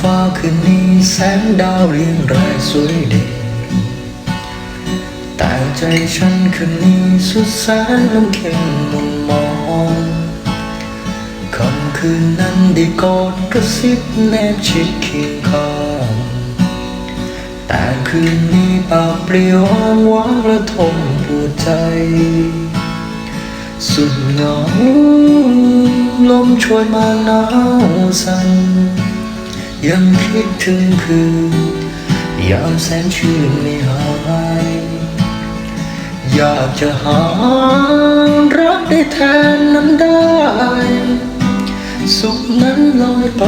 ฟ้าคืนนี้แสงดาวเรียงรายสวยเด่นแต่ใจฉันคืนนี้สุดแสนลำเค็มมุนมองคำคืนนั้นได้กอดกระซิบแนบชิดเคียงข้างแต่คืนนี้เปล่าเปลี่ยวอ้างว้างและทมปวดใจ สุดเหงาลมช่วยมาหนาวสั่น ยังคิดถึงคืนยามแสนชื่นไม่หายอยากจะหารักได้แทนนั้นได้ สุขนั้นลอยไป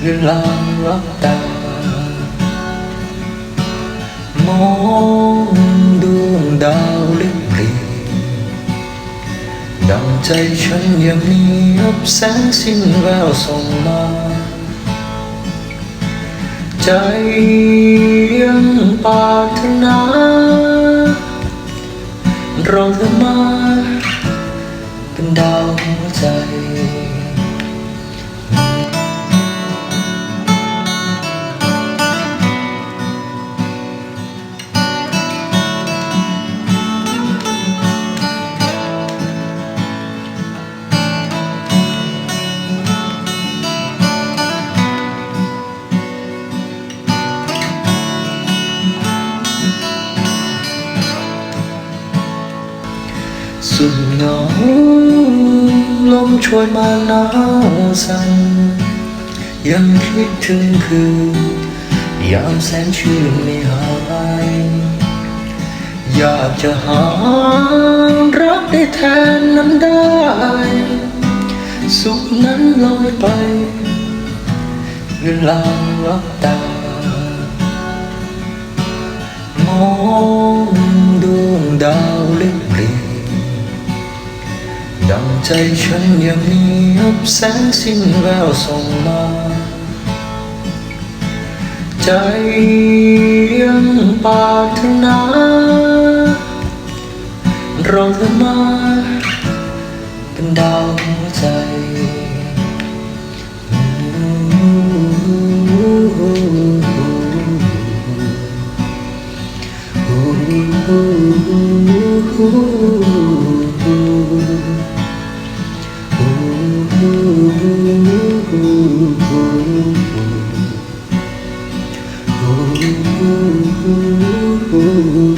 เรือลางรับตามองดวงดาวเล็กเปลี่ยนดังใจฉันยังมีอับแสงสิ้นแววส่ง ใจยังปรารถนา เราเธอมา เป็นดาวหัว ว สุดเหงาลมช่วยมาหนาวสั่นยังคิดถึงคืน ยามแสนชื่นไม่หายอยากจะหารักได้แทนนั้นได้ สุขนั้นลอยไป เวลารับตามอง ใจฉันยังมีอับแสงสิ้นแววส่งมา ใจยังปารถนาเราเธอมาเป็นดาวหัวใจ Ooh, ooh, ooh.